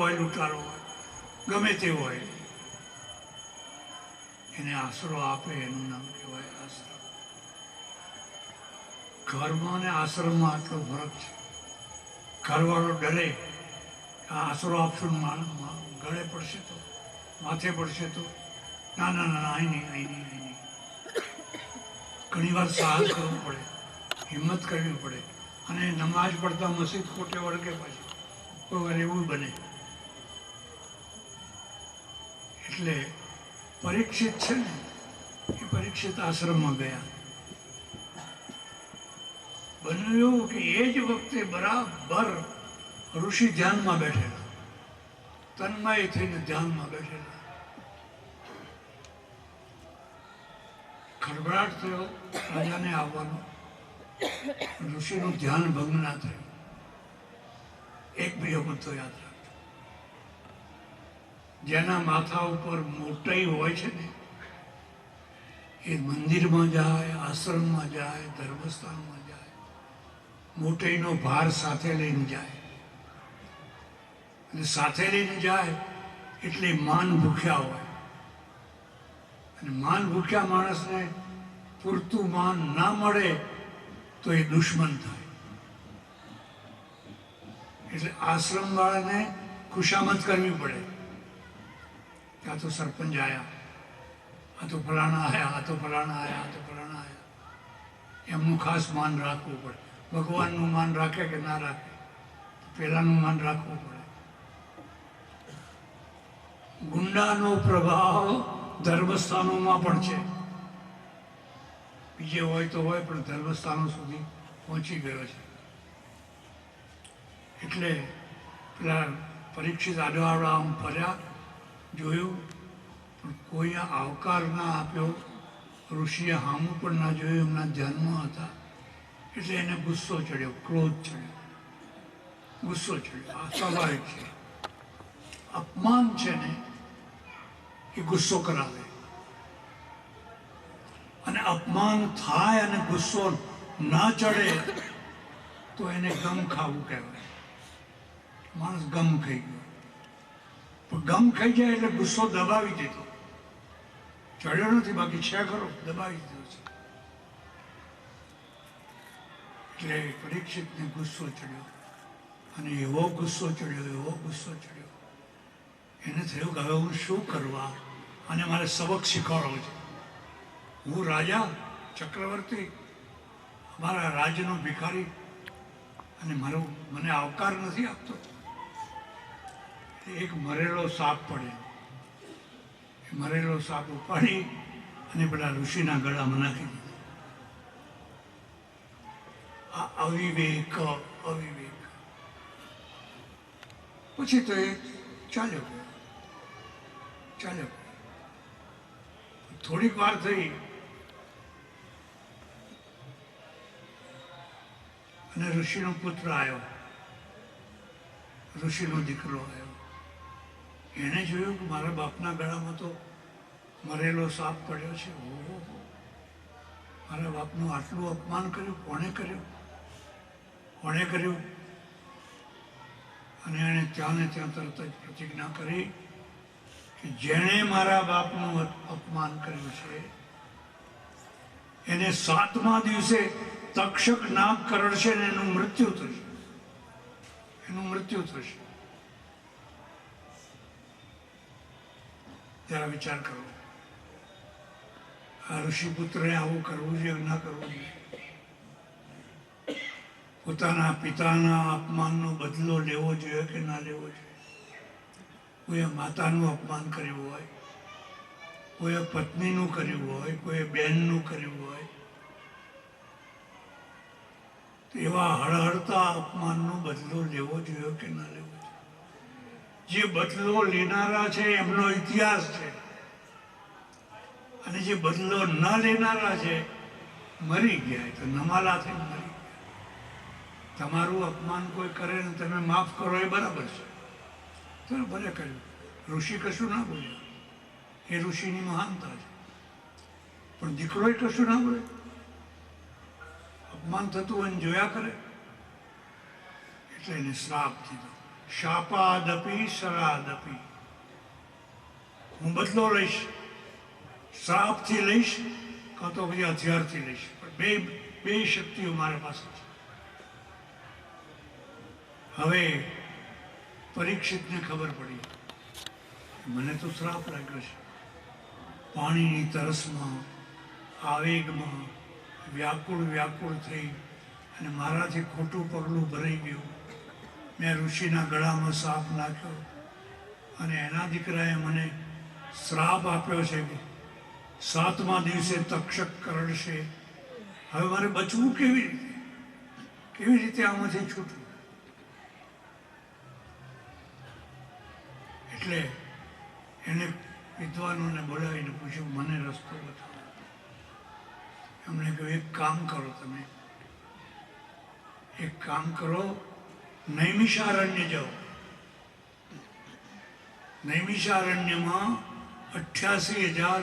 હોય લૂંટારો હોય ગમે તે હોય એને આશરો આપે એનું નામ કહેવાય આશ્રમ. ઘરમાં અને આશ્રમમાં આટલો ફરક છે. ઘરવાળો ડરે આ આશરો આપશું ગળે પડશે તો માથે પડશે તો ના ના ના, અહીં નહીં અહીં નહીં અહીં નહીં. ઘણી વાર સાહસ કરવું પડે હિંમત કરવી પડે અને નમાજ પડતા મસ્જિદ ખોટે વળગે પાછી. કોઈ વાર એવું બને. એટલે પરીક્ષિત છે ને, એ પરીક્ષિત આશ્રમમાં ગયા. બન્યું કે એ જ વખતે બરાબર ઋષિ ધ્યાનમાં બેઠેલા. તન્મય થઈને ધ્યાનમાં બેઠેલા. ખળભળાટ થયો, રાજાને આવવાનો. ઋષિનું ધ્યાન ભંગ ના થયું. એક બીજો મુદ્દો રાખજો જેના માથા ઉપર મોટાઈ હોય છે ને, એ મંદિરમાં જાય, આશ્રમમાં જાય, ધર્મસ્થાનમાં જાય, મોટાઈનો ભાર સાથે લઈને જાય. અને સાથે લઈને જાય એટલે માન ભૂખ્યા હોય. અને માન ભૂખ્યા માણસને પૂરતું માન ના મળે તો એ દુશ્મન થાય. એટલે આશ્રમવાળાને ખુશામત કરવી પડે. કે આ તો સરપંચ આયા આ તો ફલાણા આયા આ તો ફલાણા આયા આ તો ફલાણા આયા એમનું ખાસ માન રાખવું પડે ભગવાનનું માન રાખે કે ના રાખે પેલાનું માન રાખવું પડે ગુંડાનો પ્રભાવ ધર્મસ્થાનોમાં પણ છે બીજે હોય તો હોય પણ ધર્મસ્થાનો સુધી પહોંચી ગયો છે એટલે પેલા પરીક્ષિત આડવાળા આમ ફર્યા જોયું, પણ કોઈ આવકાર ના આપ્યો. ઋષિએ હામું પણ ના જોયું, એમના ધ્યાનમાં હતા. એટલે એને ગુસ્સો ચડ્યો, ક્રોધ ચડ્યો. ગુસ્સો ચડ્યો. આ સ્વાભાવિક છે. અપમાન છે ને, એ ગુસ્સો કરાવે. અને અપમાન થાય અને ગુસ્સો ના ચડે, તો એને ગમ ખાવું કહેવાય. માણસ ગમ ખાઈ ગયો. ગમ ખાઈ જાય એટલે ગુસ્સો દબાવી દીધો. ચડ્યો નથી, બાકી છે ખરો દબાવી દીધો છે. એટલે પરીક્ષિતને ગુસ્સો ચડ્યો. અને એવો ગુસ્સો ચડ્યો, એવો ગુસ્સો ચડ્યો. એને થયું કે હવે હું શું કરવા? અને મારે સબક શીખવાડવો છે. હું રાજા, ચક્રવર્તી, અમારા રાજ્યનો ભિખારી. અને મારો મને આવકાર નથી આપતો. એક મરેલો સાપ પડે એ મરેલો સાપ ઉપાડી અને પેલા ઋષિના ગળામાં નાખી દીધો. આ અવિવેક અવિવેક. પછી તો એ ચાલ્યો ચાલ્યો થોડીક વાર થઈ. અને ઋષિનો પુત્ર આવ્યો. ઋષિનો દીકરો આવ્યો. એણે જોયું કે મારા બાપના ગળામાં તો મરેલો સાપ પડ્યો છે. ઓહો. મારા બાપનું આટલું અપમાન કર્યું? કોણે કર્યું? કોણે કર્યું? અને એણે ત્યાં ને ત્યાં તરત જ પ્રતિજ્ઞા કરી કે જેણે મારા બાપનું અપમાન કર્યું છે, એને સાતમા દિવસે તક્ષક નાગ કરડશે ને એનું મૃત્યુ થશે. એનું મૃત્યુ થશે. જરા વિચાર કરો આ ઋષિપુત્રએ આવું કરવું જોઈએ ના કરવું જોઈએ. પોતાના પિતાના અપમાનનો બદલો લેવો જોઈએ કે ના લેવો જોઈએ? કોઈએ માતાનું અપમાન કર્યું હોય, કોઈએ પત્નીનું કર્યું હોય, કોઈએ બહેનનું કર્યું હોય એવા હળહળતા અપમાનનો બદલો લેવો જોઈએ કે ના લેવો? જે બદલો લેનારા છે, એમનો ઇતિહાસ છે. અને જે બદલો ન લેનારા છે, મરી ગયા તો નમાલા થઈ મરી ગયા તમારું અપમાન કોઈ કરે ને તમે માફ કરો એ બરાબર છે. તો ભલે કર્યું. ઋષિ કશું ના બોલ્યા. એ ઋષિની મહાનતા છે. પણ દીકરોએ કશું ના બોલે અપમાન થતું હોય જોયા કરે. એટલે એને શ્રાપ દીધો. શાપાદપી શરાદપી હું બદલો લઈશ, શ્રાપથી લઈશ, કાં તો પછી હથિયારથી લઈશ. પણ બે બે શક્તિઓ મારા પાસે છે. હવે પરીક્ષિતને ખબર પડી. મને તો શ્રાપ લાગ્યો છે. પાણીની તરસમાં, આવેગમાં, વ્યાકુળ વ્યાકુળ થઈ અને મારાથી ખોટું પગલું ભરાઈ ગયું. મેં ઋષિના ગળામાં સાપ નાખ્યો અને એના દીકરાએ મને શ્રાપ આપ્યો છે કે સાતમા દિવસે તક્ષક કરડશે. હવે મારે બચવું કેવી રીતે? કેવી રીતે આમાંથી છૂટવું? એટલે એને વિદ્વાનોને બોલાવીને પૂછ્યું, મને રસ્તો બતાવો. એમણે કહ્યું, એક કામ કરો તમે. એક કામ કરો નૈમિષારણ્ય જાઓ નૈમિષારણ્યમાં અઠ્યાસી હજાર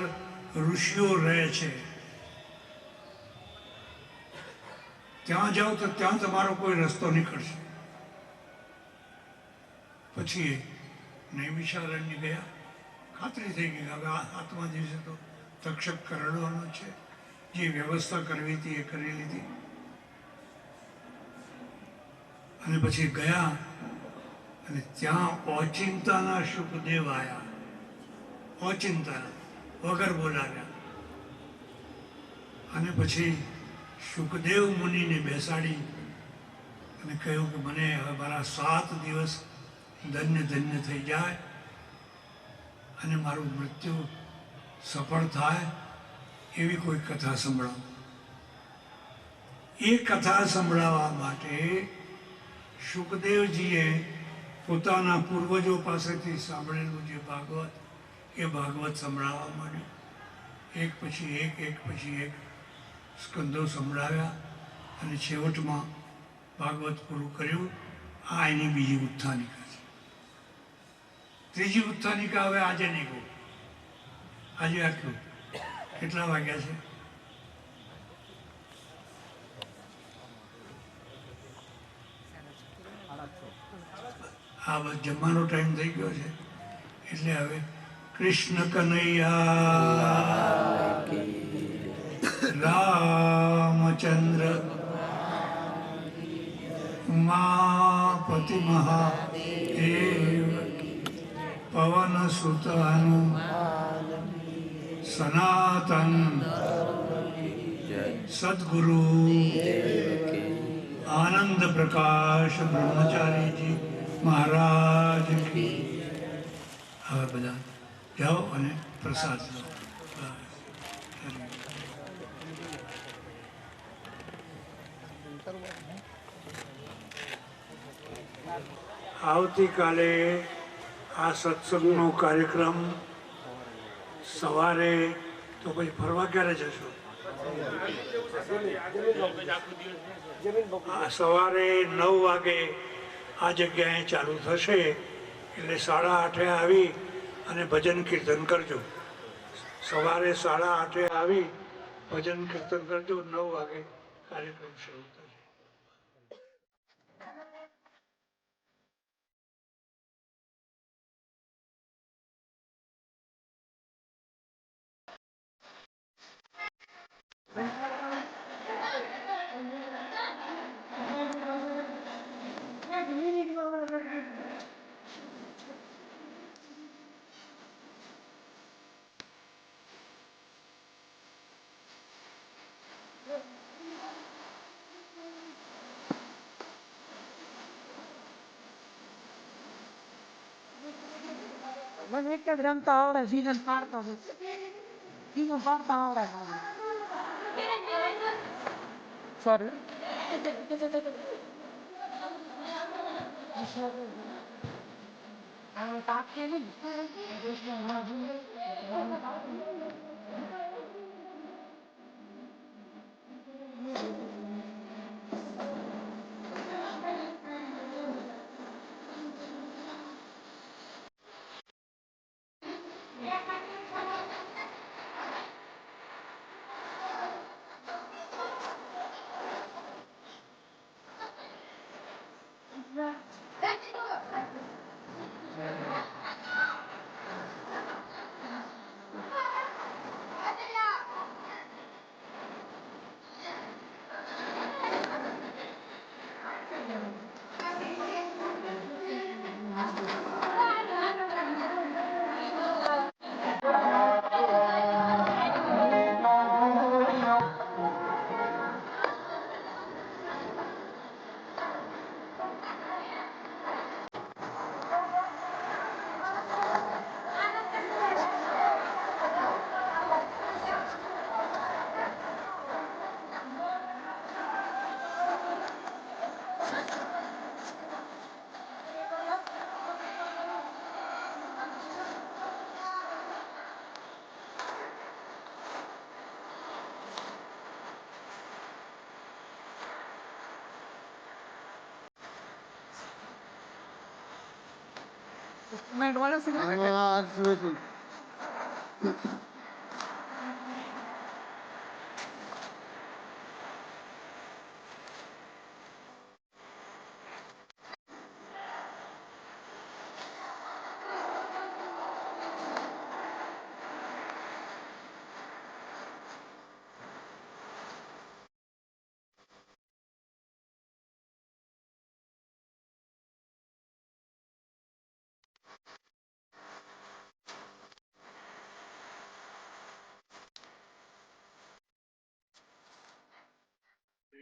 ઋષિઓ રહે છે ત્યાં જાઓ તો ત્યાં તમારો કોઈ રસ્તો નીકળશે પછી નૈમિષારણ્ય ગયા ખાતરી થઈ ગઈ હવે આ સાતમા દિવસે તો તક્ષક કરડવાનો છે જે વ્યવસ્થા કરવી હતી એ કરી લીધી અને પછી ગયા અને ત્યાં ઓચિંતાના શુકદેવ આવ્યા ઓચિંતાના વગર બોલાવ્યા. અને પછી શુકદેવ મુનિને બેસાડી અને કહ્યું કે મને હવે મારા સાત દિવસ ધન્ય ધન્ય થઈ જાય અને મારું મૃત્યુ સફળ થાય એવી કોઈ કથા સંભળાવો. એ કથા સંભળાવવા માટે સુખદેવજીએ પોતાના પૂર્વજો પાસેથી સાંભળેલું જે ભાગવત, એ ભાગવત સંભળાવવા માંડ્યું. એક પછી એક એક પછી એક સ્કંદો સંભળાવ્યા અને છેવટમાં ભાગવત પૂરું કર્યું. આ એની બીજી ઉત્થાનિકા છે. ત્રીજી ઉત્થાનિકા હવે આજે નીકળું આજે આટલું. કેટલા વાગ્યા છે? આ બસ જમવાનો ટાઈમ થઈ ગયો છે. એટલે હવે કૃષ્ણ કનૈયા રામચંદ્ર ઉમાપતિ મહાદેવ પવન સુત સનાતન સદગુરુ આનંદ પ્રકાશ બ્રહ્મચારીજી મહારાજ હવે બધા જાઓ અને પ્રસાદ લો. આવતીકાલે આ સત્સંગનો કાર્યક્રમ સવારે, તો પછી ફરવા ક્યારે જશો સવારે નવ વાગે આ જગ્યાએ ચાલુ થશે એટલે સાડા આઠે આવી અને ભજન કીર્તન કરજો. સવારે સાડા આઠે આવી ભજન કીર્તન કરજો. નવ વાગે કાર્યક્રમ શરૂ Men ik heb hem te houden, zie een paard als het. Zie een paard te houden. Sorry. Takin. મેં ડોલે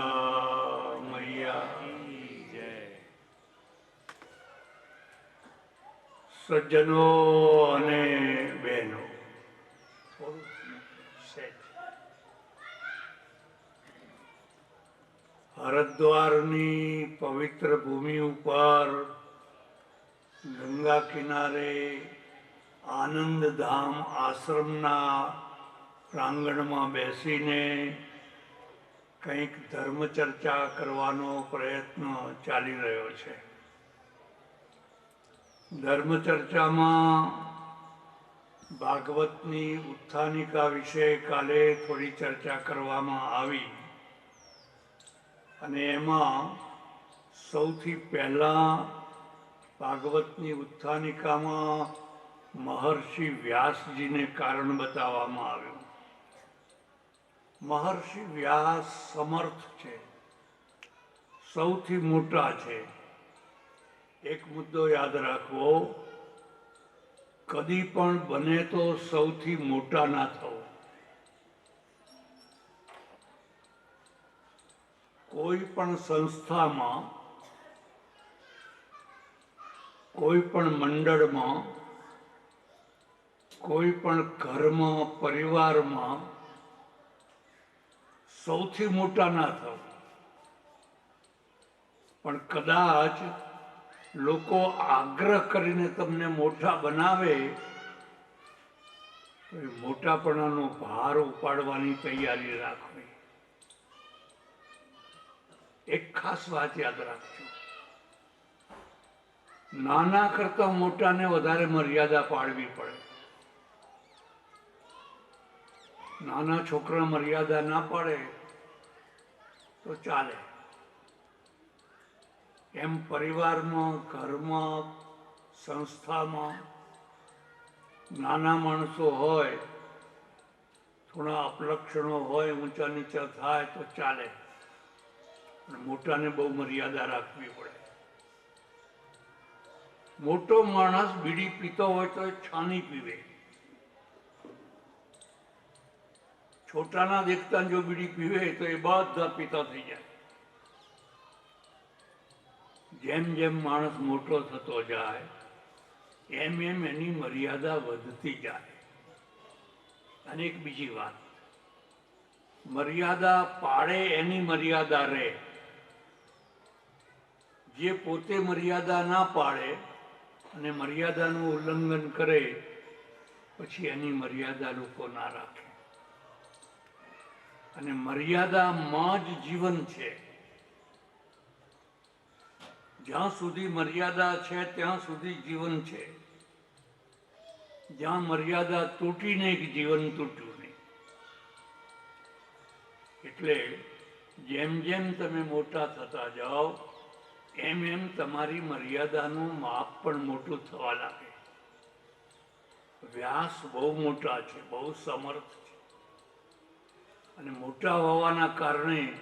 ગંગા મૈયા સજ્જનો અને બહેનો. હરદ્વારની પવિત્ર ભૂમિ ઉપર ગંગા કિનારે આનંદધામ આશ્રમના પ્રાંગણમાં બેસીને કંઈક ધર્મ ચર્ચા કરવાનો પ્રયત્ન ચાલી રહ્યો છે. ધર્મ ચર્ચામાં ભાગવતની ઉત્થાનિકા વિશે કાલે થોડી ચર્ચા કરવામાં આવી અને એમાં સૌથી પહેલા ભાગવતની ઉત્થાનિકામાં મહર્ષિ વ્યાસજીને કારણ બતાવવામાં આવ્યું. મહર્ષિ વ્યાસ સમર્થ છે. સૌથી મોટા છે. એક મુદ્દો યાદ રાખવો. કદી પણ બને તો સૌથી મોટા ના થવો. કોઈ પણ સંસ્થામાં, કોઈ પણ મંડળમાં, કોઈ પણ ઘરમાં, પરિવારમાં સૌથી મોટા ના થાવ. પણ કદાચ લોકો આગ્રહ કરીને તમને મોટા બનાવે મોટાપણાનો ભાર ઉપાડવાની તૈયારી રાખવી. એક ખાસ વાત યાદ રાખજો. નાના કરતા મોટાને વધારે મર્યાદા પાડવી પડે. નાના છોકરા મર્યાદા ના પાડે તો ચાલે. એમ પરિવારમાં, ઘરમાં, સંસ્થામાં નાના માણસો હોય, થોડા અપલક્ષણો હોય, ઊંચા નીચા થાય તો ચાલે. મોટાને બહુ મર્યાદા રાખવી પડે. મોટો માણસ બીડી પીતો હોય તો છાની પીવે. છોટાના દેખતા જો બીડી પીવે તો એ બધા પિતા થઈ જાય. જેમ જેમ માણસ મોટો થતો જાય, એમ એમ એની મર્યાદા વધતી જાય. અને એક બીજી વાત, મર્યાદા પાડે એની મર્યાદા રહે. જે પોતે મર્યાદા ના પાડે અને મર્યાદાનું ઉલ્લંઘન કરે, પછી એની મર્યાદા લોકો ના રાખે. અને મર્યાદામાં જ જીવન છે. જ્યાં સુધી મર્યાદા છે, ત્યાં સુધી જીવન છે. જ્યાં મર્યાદા તૂટીને એક જીવન તૂટ્યું નહીં. એટલે જેમ જેમ તમે મોટા થતા જાઓ, એમ એમ તમારી મર્યાદાનું માપ પણ મોટું થવા લાગે. વ્યાસ બહુ મોટા છે, બહુ સમર્થ અને મોટા હોવાના કારણે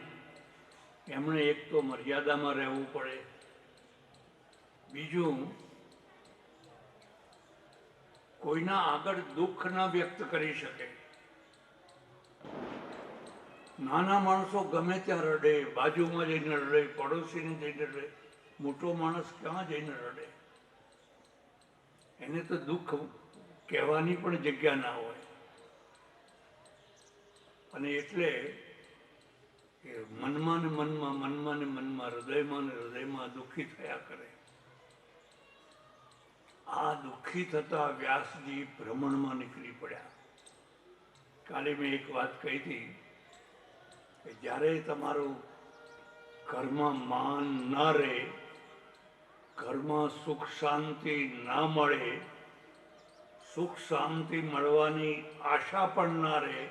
એમણે એક તો મર્યાદામાં રહેવું પડે. બીજું, કોઈના આગળ દુઃખ ના વ્યક્ત કરી શકે. નાના માણસો ગમે ત્યાં રડે, બાજુમાં જઈને રડે, પડોશીને જઈને રડે, મોટો માણસ ક્યાં જઈને રડે? એને તો દુઃખ કહેવાની પણ જગ્યા ના હોય. અને એટલે એ મનમાં ને મનમાં મનમાં ને મનમાં, હૃદયમાં ને હૃદયમાં દુઃખી થયા કરે. આ દુઃખી થતા વ્યાસજી ભ્રમણમાં નીકળી પડ્યા. કાલે મેં એક વાત કહી હતી કે જ્યારે તમારું ઘરમાં માન ન રહે, ઘરમાં સુખ શાંતિ ના મળે, સુખ શાંતિ મળવાની આશા પણ ના રહે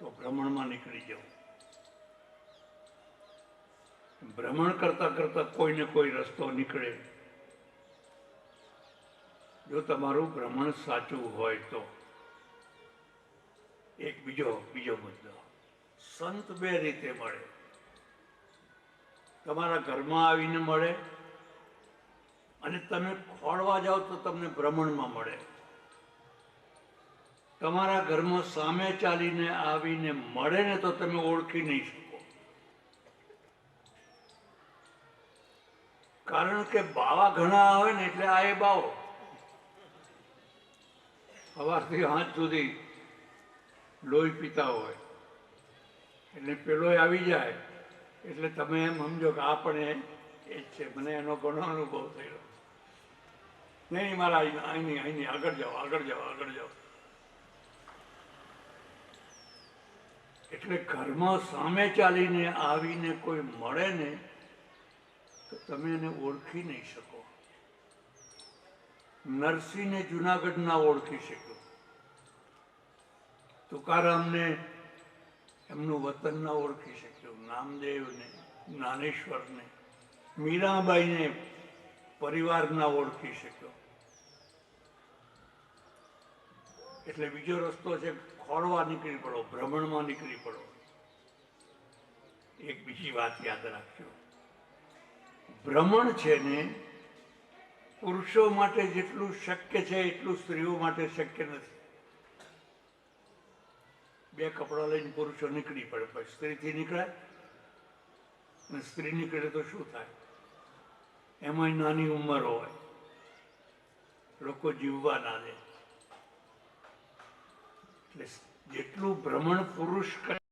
તો ભ્રમણમાં નીકળી જાઓ. ભ્રમણ કરતા કરતા કોઈને કોઈ રસ્તો નીકળે. જો તમારું ભ્રમણ સાચું હોય તો. એક બીજો બીજો મુદ્દો. સંત બે રીતે મળે. તમારા ઘરમાં આવીને મળે અને તમે ખોળવા જાઓ તો તમને ભ્રમણમાં મળે. તમારા ઘરમાં સામે ચાલીને આવીને મળે ને તો તમે ઓળખી નહીં શકો. કારણ કે બાવા ઘણા આવે ને એટલે આ એ બાવો. સવારથી હાથ સુધી લોહી પીતા હોય. એટલે પેલો આવી જાય. એટલે તમે એમ સમજો કે આ પણ એ જ છે. મને એનો ઘણો અનુભવ થયેલો. નહીં મારા અહીંની અહીંની આગળ જાઓ આગળ જાઓ આગળ જાઓ. એટલે ઘરમાં સામે ચાલીને આવીને કોઈ મળે ને, તો તમે એને ઓળખી નહીં શકો. નરસિંહને જુનાગઢ ના ઓળખી શક્યો. તુકારામને એમનું વતન ના ઓળખી શક્યો. નામદેવને, જ્ઞાનેશ્વરને, મીરાબાઈને પરિવાર ના ઓળખી શક્યો. એટલે બીજો રસ્તો છે ખોળવા નીકળી પડો, ભ્રમણમાં નીકળી પડો. એક બીજી વાત યાદ રાખજો. ભ્રમણ છે ને પુરુષો માટે જેટલું શક્ય છે, એટલું સ્ત્રીઓ માટે શક્ય નથી. બે કપડાં લઈને પુરુષો નીકળી પડે પછી સ્ત્રીથી નીકળે અને સ્ત્રી નીકળે તો શું થાય? એમાંય નાની ઉંમર હોય, લોકો જીવવા ના દે એટલે જેટલું ભ્રમણ પુરુષ